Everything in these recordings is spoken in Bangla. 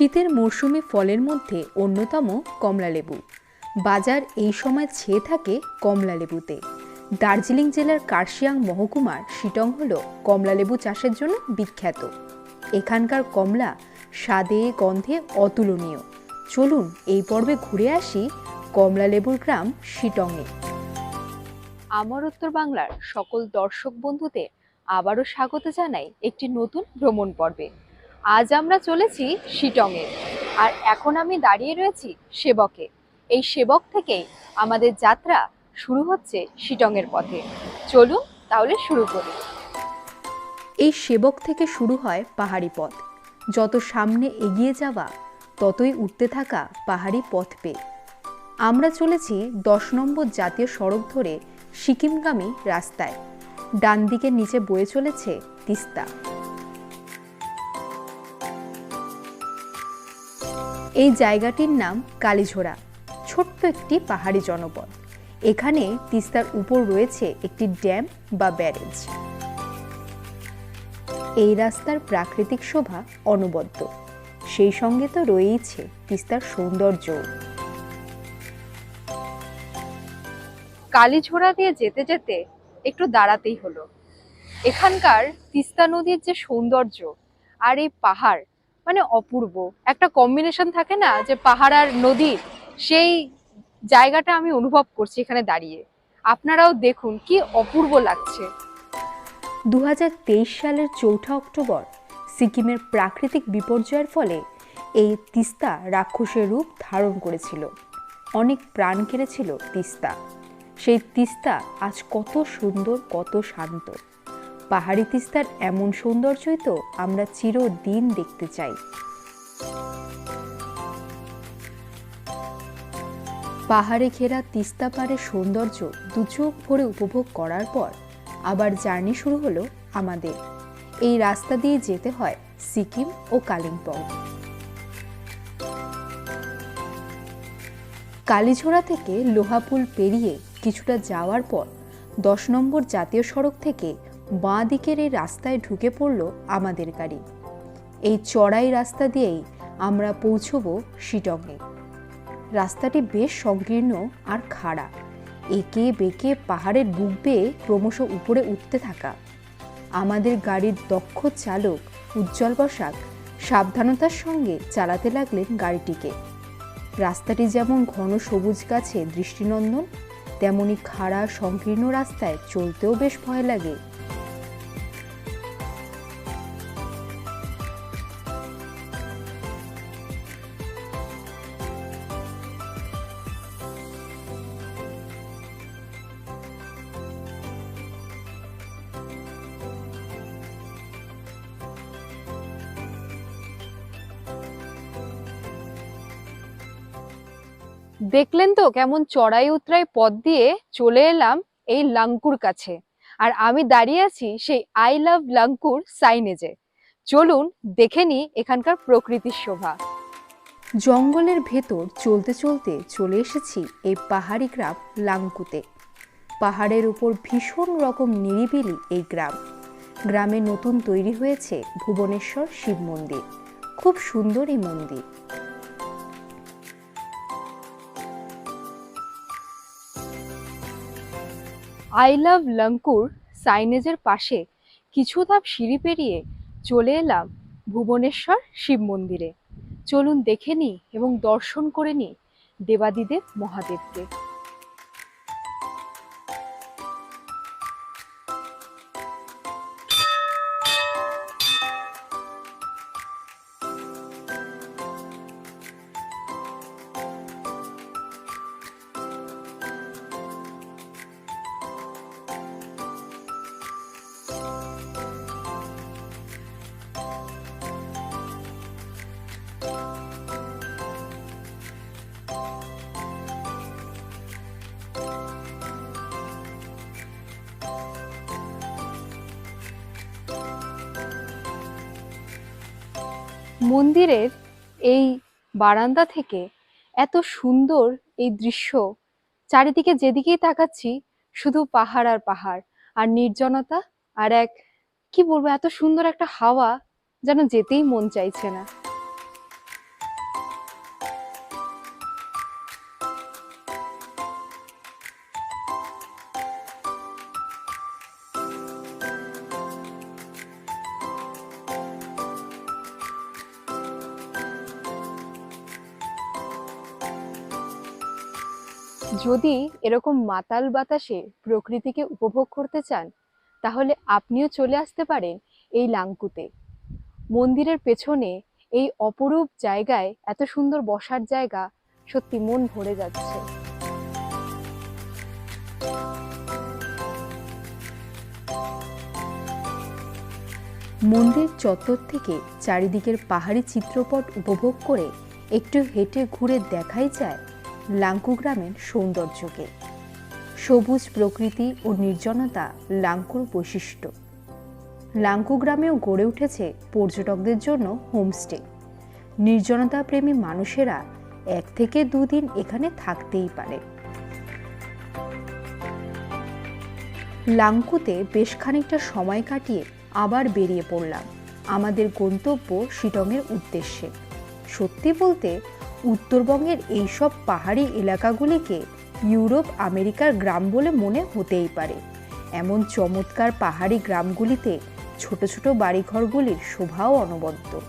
শীতের মরশুমে ফলের মধ্যে অন্যতম কমলালেবু বাজার এই সময় ছেয়ে থাকে কমলালেবুতে দার্জিলিং জেলার কার্শিয়াং মহকুমার শিটং হল কমলালেবু চাষের জন্য বিখ্যাত। এখানকার কমলা স্বাদে, গন্ধে অতুলনীয়। চলুন এই পর্বে ঘুরে আসি কমলালেবুর গ্রাম শিটংয়ে। আমার উত্তর বাংলার সকল দর্শক বন্ধুদের আবারও স্বাগত জানাই একটি নতুন ভ্রমণ পর্বে। আজ আমরা চলেছি শিটংয়ে। আর এখন আমি দাঁড়িয়ে রয়েছি সেবকে। এই সেবক থেকেই আমাদের যাত্রা শুরু হচ্ছে শিটংয়ের পথে। চলুন তাহলে শুরু করি। এই সেবক থেকে শুরু হয় পাহাড়ি পথ। যত সামনে এগিয়ে যাওয়া, ততই উঠতে থাকা পাহাড়ি পথ পেয়ে আমরা চলেছি দশ নম্বর জাতীয় সড়ক ধরে সিকিমগামী রাস্তায়। ডান দিকের নিচে বয়ে চলেছে তিস্তা। এই জায়গাটির নাম কালীঝোড়া, ছোট্ট একটি পাহাড়ি জনপদ। এখানে তিস্তার উপর রয়েছে একটি ড্যাম বা ব্যারেজ। এই রাস্তার প্রাকৃতিক শোভা অনবদ্য। সেই সঙ্গে তো রয়েইছে তিস্তার সৌন্দর্য। কালীঝোড়া দিয়ে যেতে যেতে একটু দাঁড়াতেই হলো। এখানকার তিস্তা নদীর যে সৌন্দর্য আর এই পাহাড় মানে অপূর্ব। একটা কম্বিনেশন থাকে না যে পাহাড় আর নদীর সেই জায়গাটা আমি অনুভব করছি এখানে দাঁড়িয়ে। আপনারাও দেখুন কি অপূর্ব লাগছে। দু হাজার তেইশ সালের চৌঠা অক্টোবর সিকিমের প্রাকৃতিক বিপর্যয়ের ফলে এই তিস্তা রাক্ষসের রূপ ধারণ করেছিল। অনেক প্রাণ কেড়েছিল তিস্তা। সেই তিস্তা আজ কত সুন্দর, কত শান্ত। পাহাড়ি তিস্তার এমন সৌন্দর্যই তো আমরা চিরদিন দেখতে চাই। পাহাড়ে ঘেরা তিস্তা পাড়ের সৌন্দর্য দুচোখ ভরে উপভোগ করার পর আবার জার্নি শুরু হলো আমাদের। এই রাস্তা দিয়ে যেতে হয় সিকিম ও কালিম্পং। কালীঝোড়া থেকে লোহাপুল পেরিয়ে কিছুটা যাওয়ার পর দশ নম্বর জাতীয় সড়ক থেকে বাঁ দিকের এই রাস্তায় ঢুকে পড়ল আমাদের গাড়ি। এই চড়াই রাস্তা দিয়েই আমরা পৌঁছব শিটংয়ে রাস্তাটি বেশ সংকীর্ণ আর খাড়া। একে বেঁকে পাহাড়ের বুক বেয়ে ক্রমশ উপরে উঠতে থাকা। আমাদের গাড়ির দক্ষ চালক উজ্জ্বল বসাক সাবধানতার সঙ্গে চালাতে লাগলেন গাড়িটিকে। রাস্তাটি যেমন ঘন সবুজ গাছে দৃষ্টিনন্দন, তেমনি খাড়া, সংকীর্ণ রাস্তায় চলতেও বেশ ভয় লাগে। দেখলেন তো কেমন চড়াই উতরাই পথ দিয়ে চলে এলাম এই লাঙ্কুর কাছে। আর আমি দাঁড়িয়ে আছি সেই আই লাভ লাঙ্কুর সাইনেজে। চলুন দেখে নি এখানকার প্রকৃতির শোভা। জঙ্গলের ভেতর চলতে চলতে চলে এসেছি এই পাহাড়ি গ্রাম লাঙ্কুতে। পাহাড়ের উপর ভীষণ রকম নিরিবিলি এই গ্রাম। গ্রামে নতুন তৈরি হয়েছে ভুবনেশ্বর শিব মন্দির। খুব সুন্দর এই মন্দির। আই লাভ লঙ্কুর সাইনেজের পাশে কিছু ধাপ সিঁড়ি পেরিয়ে চলে এলাম ভুবনেশ্বর শিব মন্দিরে। চলুন দেখে নিই এবং দর্শন করে নিই দেবাদিদেব মহাদেবকে। মন্দিরের এই বারান্দা থেকে এত সুন্দর এই দৃশ্য। চারিদিকে যেদিকেই তাকাচ্ছি, শুধু পাহাড় আর পাহাড়, আর নির্জনতা, আর এক, কি বলব, এত সুন্দর একটা হাওয়া যেন যেতেই মন চাইছে না। যদি এরকম মাতাল বাতাসে প্রকৃতিকে উপভোগ করতে চান, তাহলে আপনিও চলে আসতে পারেন এই লাংকুতে মন্দিরের পেছনে এই অপরূপ জায়গায় এত সুন্দর বসার জায়গা সত্যি মন ভরে যাচ্ছে। মন্দির চত্বর থেকে চারিদিকের পাহাড়ি চিত্রপট উপভোগ করে একটু হেঁটে ঘুরে দেখাই যায় লাঙ্কু গ্রামের সৌন্দর্যকে। সবুজ প্রকৃতি ও নির্জনতা লাঙ্কুর বৈশিষ্ট্য। লাঙ্কু গ্রামেও গড়ে উঠেছে পর্যটকদের জন্য হোমস্টে। নির্জনতা প্রেমী মানুষেরা এক থেকে দুদিন এখানে থাকতেই পারে। লাঙ্কুতে বেশ খানিকটা সময় কাটিয়ে আবার বেরিয়ে পড়লাম। আমাদের গন্তব্য শিটংয়ের উদ্দেশ্যে। সত্যি বলতে উত্তরবঙ্গের এইসব পাহাড়ি এলাকাগুলিকে ইউরোপ, আমেরিকার গ্রাম বলে মনে হতেই পারে। এমন চমৎকার পাহাড়ি গ্রামগুলিতে ছোট ছোট বাড়িঘরগুলির শোভাও অনবদ্য।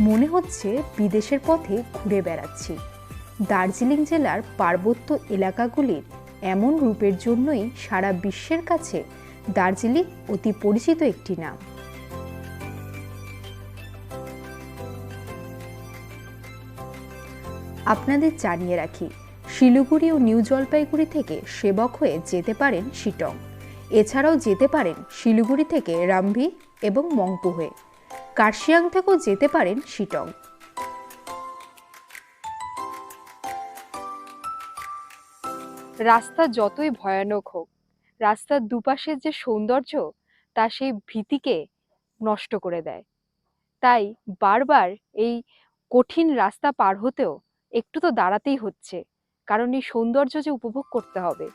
মনে হচ্ছে বিদেশের পথে ঘুরে বেড়াচ্ছি। দার্জিলিং জেলার পার্বত্য এলাকাগুলির এমন রূপের জন্যই সারা বিশ্বের কাছে দার্জিলিং অতি পরিচিত একটি নাম। আপনাদের জানিয়ে রাখি, শিলিগুড়ি ও নিউ জলপাইগুড়ি থেকে সেবক হয়ে যেতে পারেন শিটং। এছাড়াও যেতে পারেন শিলিগুড়ি থেকে রামভি এবং মংপু হয়ে। কার্শিয়াং থেকেও যেতে পারেন শিটং। রাস্তা যতই ভয়ানক হোক, রাস্তার দুপাশের যে সৌন্দর্য, তা সেই ভীতিকে নষ্ট করে দেয়। তাই বারবার এই কঠিন রাস্তা পার হতেও একটু তো দাঁড়াতেই হচ্ছে। কারণ এই সৌন্দর্য যে উপভোগ করতে হবে।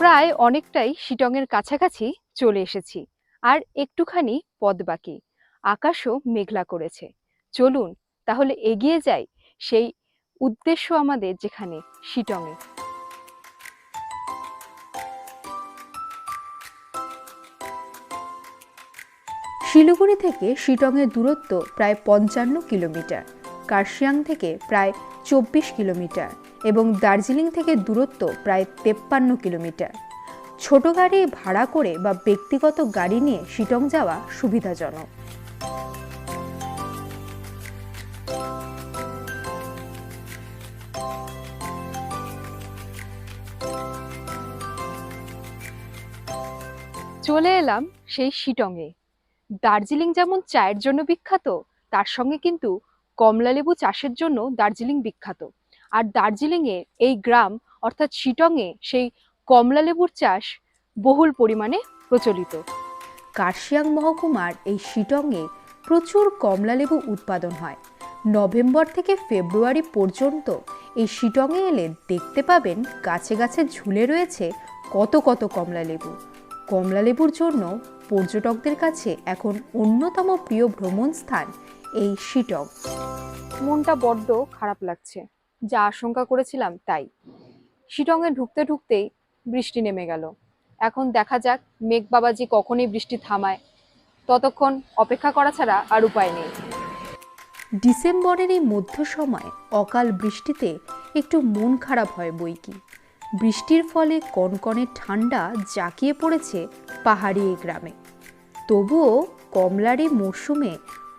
প্রায় অনেকটাই শিটংয়ের কাছাকাছি চলে এসেছি, আর একটুখানি পদ বাকি। আকাশও মেঘলা করেছে। চলুন, তাহলে এগিয়ে যাই সেই উদ্দেশ্য আমাদের যেখানে, শিটংয়ে। শিলিগুড়ি থেকে শিটংয়ের দূরত্ব প্রায় পঞ্চান্ন কিলোমিটার, কার্শিয়াং থেকে প্রায় চব্বিশ কিলোমিটার এবং দার্জিলিং থেকে দূরত্ব প্রায় তেপ্পান্ন কিলোমিটার। ছোট গাড়ি ভাড়া করে বা ব্যক্তিগত গাড়ি নিয়ে শিটং যাওয়া সুবিধাজনক। চলে এলাম সেই শিটংয়ে। দার্জিলিং যেমন চায়ের জন্য বিখ্যাত, তার সঙ্গে কিন্তু কমলালেবু চাষের জন্য দার্জিলিং বিখ্যাত। আর দার্জিলিংয়ে এই গ্রাম, অর্থাৎ শিটংয়ে সেই কমলালেবুর চাষ বহুল পরিমাণে প্রচলিত। কার্শিয়াং মহকুমার এই শিটংয়ে প্রচুর কমলালেবু উৎপাদন হয়। নভেম্বর থেকে ফেব্রুয়ারি পর্যন্ত এই শিটংয়ে এলে দেখতে পাবেন গাছে গাছে ঝুলে রয়েছে কত কত কমলালেবু কমলালেবুর জন্য পর্যটকদের কাছে এখন অন্যতম প্রিয় ভ্রমণ স্থান এই শিটং। মনটা বড্ড খারাপ লাগছে। যা আশঙ্কা করেছিলাম তাই। শিটংয়ে ঢুকতে ঢুকতেই বৃষ্টি নেমে গেল। এখন দেখা যাক মেঘ বাবাজি কখনই বৃষ্টি থামায়। ততক্ষণ অপেক্ষা করা ছাড়া আর উপায় নেই। ডিসেম্বরের এই মধ্য সময় অকাল বৃষ্টিতে একটু মন খারাপ হয় বই কি বৃষ্টির ফলে কনকনে ঠান্ডা জাঁকিয়ে পড়েছে পাহাড়ি এই গ্রামে। তবুও কমলার এই মরশুমে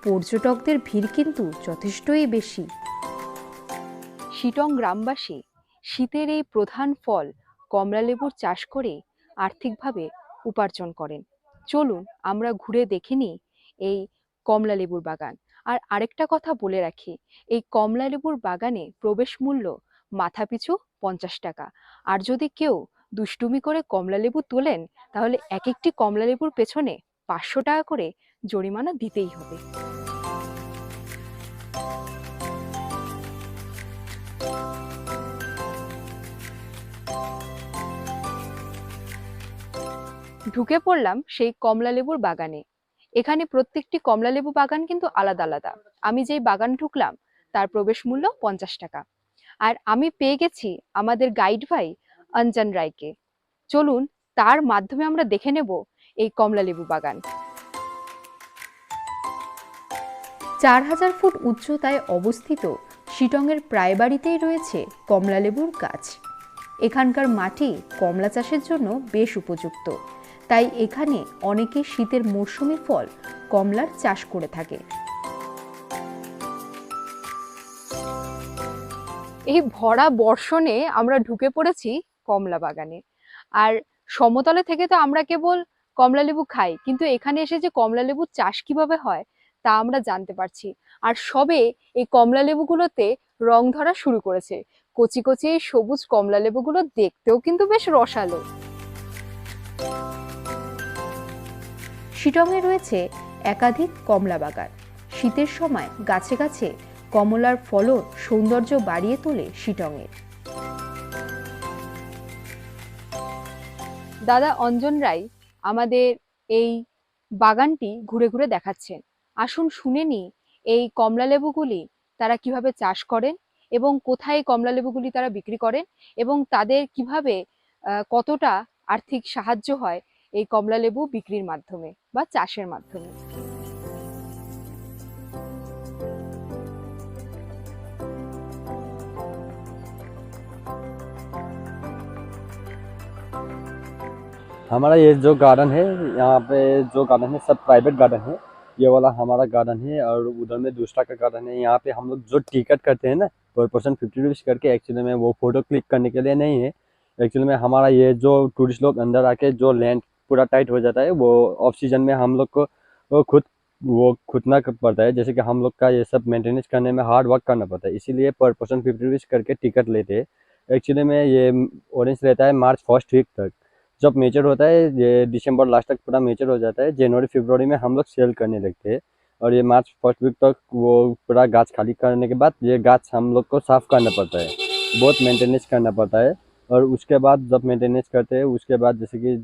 পর্যটকদের ভিড় কিন্তু যথেষ্টই বেশি। শিটং গ্রামবাসী শীতের এই প্রধান ফল কমলালেবুর চাষ করে আর্থিকভাবে উপার্জন করেন। চলুন আমরা ঘুরে দেখে নিই এই কমলালেবুর বাগান। আর আরেকটা কথা বলে রাখি, এই কমলালেবুর বাগানে প্রবেশ মূল্য মাথাপিছু পঞ্চাশ টাকা। আর যদি কেউ দুষ্টুমি করে কমলালেবু তোলেন, তাহলে এক একটি কমলালেবুর পেছনে পাঁচশো টাকা করে জরিমানা দিতেই হবে। ঢুকে পড়লাম সেই কমলালেবুর বাগানে। এখানে প্রত্যেকটি কমলালেবু বাগান কিন্তু আলাদা আলাদা। আমি যেই বাগান ঢুকলাম, তার প্রবেশ মূল্য পঞ্চাশ টাকা। আর আমি পেয়ে গেছি আমাদের গাইড ভাই অঞ্জন রায়কে। চলুন, তার মাধ্যমে আমরা দেখে নেব এই কমলা লেবু বাগান। চার হাজার ফুট উচ্চতায় অবস্থিত শিটংয়ের প্রায় বাড়িতেই রয়েছে কমলা লেবুর গাছ। এখানকার মাটি কমলা চাষের জন্য বেশ উপযুক্ত। তাই এখানে অনেকে শীতের মরশুমি ফল কমলার চাষ করে থাকে। এই ভরা বর্ষণে আমরা ঢুকে পড়েছি কমলা বাগানে। আর সমতলে থেকে তো আমরা কেবল কমলা লেবু খাই, কিন্তু এখানে এসে যে কমলা লেবুর চাষ কীভাবে হয়, তা আমরা জানতে পারছি। আর সবে এই কমলা লেবুগুলোতে রং ধরা শুরু করেছে। কচি কচি এই সবুজ কমলা লেবুগুলো দেখতেও কিন্তু বেশ রসালো। শিটংয়ে রয়েছে একাধিক কমলা বাগান। শীতের সময় গাছে গাছে কমলার ফলন সৌন্দর্য বাড়িয়ে তোলে শিটংয়ের দাদা অঞ্জন রায় আমাদের এই বাগানটি ঘুরে ঘুরে দেখাচ্ছেন। আসুন শুনে নি এই কমলালেবুগুলি তারা কীভাবে চাষ করেন এবং কোথায় কমলালেবুগুলি কমলা লেবুগুলি তারা বিক্রি করেন এবং তাদের কীভাবে কতটা আর্থিক সাহায্য হয় এই কমলালেবু বিক্রির মাধ্যমে বা চাষের মাধ্যমে। हमारा ये जो गार्डन है, यहाँ पे जो गार्डन है, सब प्राइवेट गार्डन है। ये वाला हमारा गार्डन है और उधर में दूसरा का गार्डन है। यहाँ पे हम लोग जो टिकट करते हैं ना पर पर्सन फिफ्टी रुपीज़ करके एक्चुअली में वो फ़ोटो क्लिक करने के लिए नहीं है। एक्चुअली में हमारा ये जो टूरिस्ट लोग अंदर आके जो लैंड पूरा टाइट हो जाता है, वो ऑफ़ सीज़न में हम लोग को, वो खुद, वो खुदना पड़ता है। जैसे कि हम लोग का ये सब मेंटेनेंस करने में हार्ड वर्क करना पड़ता है। इसीलिए पर पर्सन फिफ्टी रुपीज़ करके टिकट लेते हैं। एक्चुअली में ये ऑरेंज रहता है मार्च फ़र्स्ट वीक तक। जब मेचर होता है, ये दिसंबर लास्ट तक पूरा मेचर हो जाता है जनवरी फरवरी में हम लोग सेल करने लगते हैं। और ये मार्च फ़र्स्ट वीक तक वो पूरा गाछ खाली करने के बाद ये गाछ हम लोग को साफ़ करना पड़ता है, बहुत मेंटेनेंस करना पड़ता है। और उसके बाद जब मेंटेनेंस करते हैं, उसके बाद जैसे कि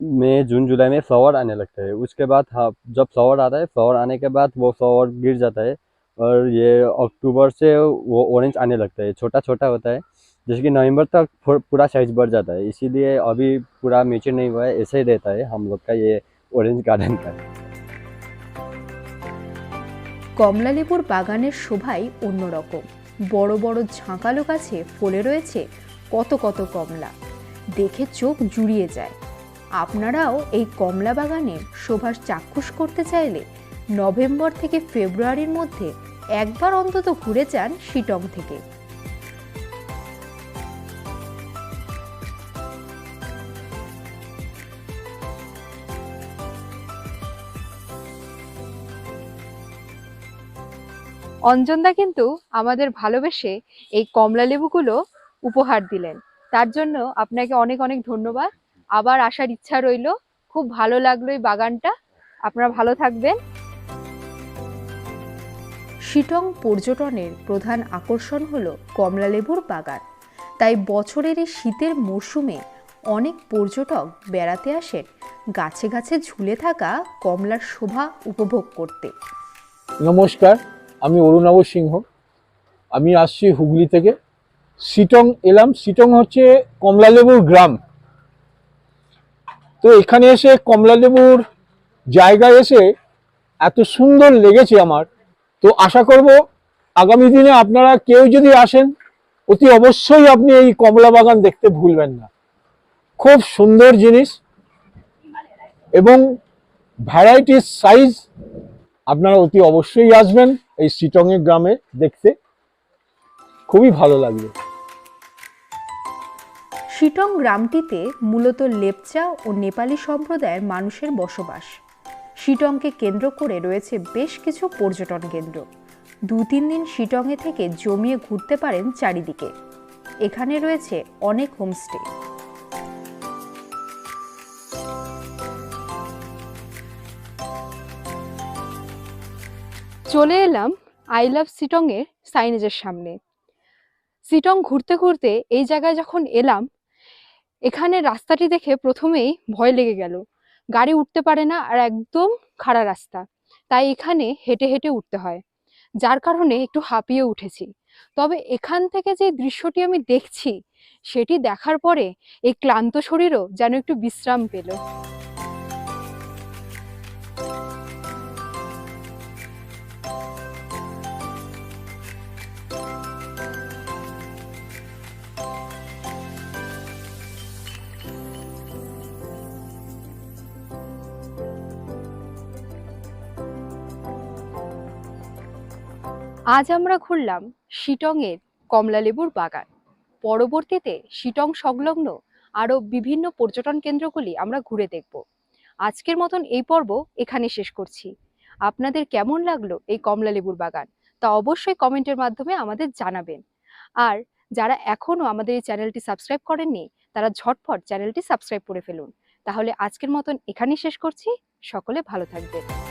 मई जून जुलाई में फ्लावर आने लगता है। उसके बाद हाँ जब फ्लावर आता है फ्लावर आने के बाद वो फ्लावर गिर जाता है। और ये अक्टूबर से वो ऑरेंज आने लगता है छोटा छोटा होता है। जैसे कि नवंबर तक फुर- पूरा साइज बढ़ जाता है इसीलिए अभी पूरा मेचर नहीं हुआ है ऐसे ही रहता है हम लोग का ये ऑरेंज गार्डन का কমলা লেবুর বাগানের শোভাই অন্যরকম বড় বড় ঝাঁকালো গাছে ফলে রয়েছে কত কত কমলা দেখে চোখ জুড়িয়ে যায় আপনারাও এই কমলা বাগানের শোভা চাক্ষুষ করতে চাইলে নভেম্বর থেকে ফেব্রুয়ারির মধ্যে একবার অন্তত ঘুরে যান শিটং থেকে অঞ্জনদা কিন্তু আমাদের ভালোবেসে এই কমলা লেবুগুলো উপহার দিলেন। তার জন্য আপনাকে অনেক অনেক ধন্যবাদ। আবার আসার ইচ্ছা রইল। খুব ভালো লাগল এই বাগানটা। আপনারা ভালো থাকবেন। শিটং পর্যটনের প্রধান আকর্ষণ হলো কমলা লেবুর বাগান। তাই বছরের এই শীতের মরশুমে অনেক পর্যটক বেড়াতে আসেন গাছে গাছে ঝুলে থাকা কমলার শোভা উপভোগ করতে। নমস্কার। আমি অরুণাব সিংহ। আমি আসছি হুগলি থেকে। সিটং এলাম। সিটং হচ্ছে কমলালেবুর গ্রাম। তো এখানে এসে কমলালেবুর জায়গায় এসে এত সুন্দর লেগেছে আমার। তো আশা করব আগামী দিনে আপনারা কেউ যদি আসেন, অতি অবশ্যই আপনি এই কমলা বাগান দেখতে ভুলবেন না। খুব সুন্দর জিনিস এবং ভ্যারাইটিস সাইজ আপনারা অতি অবশ্যই আসবেন। এই সিটংয়ের গ্রামে দেখতে খুবই ভালো লাগবে শিটং গ্রামটিতে মূলত লেপচা ও নেপালি সম্প্রদায়ের মানুষের বসবাস। শিটংকে কেন্দ্র করে রয়েছে বেশ কিছু পর্যটন কেন্দ্র। দু তিন দিন শিটংয়ে থেকে জমিয়ে ঘুরতে পারেন চারিদিকে। এখানে রয়েছে অনেক হোমস্টে। চলে এলাম আই লাভ সিটং এর সাইনেজের সামনে। সিটং ঘুরতে ঘুরতে এই জায়গায় যখন এলাম, এখানে রাস্তাটি দেখে প্রথমেই ভয় লেগে গেল। গাড়ি উঠতে পারে না আর একদম খাড়া রাস্তা, তাই এখানে হেঁটে হেঁটে উঠতে হয়, যার কারণে একটু হাঁপিয়ে উঠেছি। তবে এখান থেকে যে দৃশ্যটি আমি দেখছি, সেটি দেখার পরে এই ক্লান্ত শরীরও যেন একটু বিশ্রাম পেল। আজ আমরা ঘুরলাম শিটংয়ের কমলালেবুর বাগান। পরবর্তীতে শিটং সংলগ্ন আরও বিভিন্ন পর্যটন কেন্দ্রগুলি আমরা ঘুরে দেখব। আজকের মতন এই পর্ব এখানে শেষ করছি। আপনাদের কেমন লাগল এই কমলালেবুর বাগান? তা অবশ্যই কমেন্টের মাধ্যমে আমাদের জানাবেন। আর যারা এখনও আমাদের এই চ্যানেলটি সাবস্ক্রাইব করেননি, তারা ঝটফট চ্যানেলটি সাবস্ক্রাইব করে ফেলুন। তাহলে আজকের মতন এখানেই শেষ করছি। সকলে ভালো থাকবেন।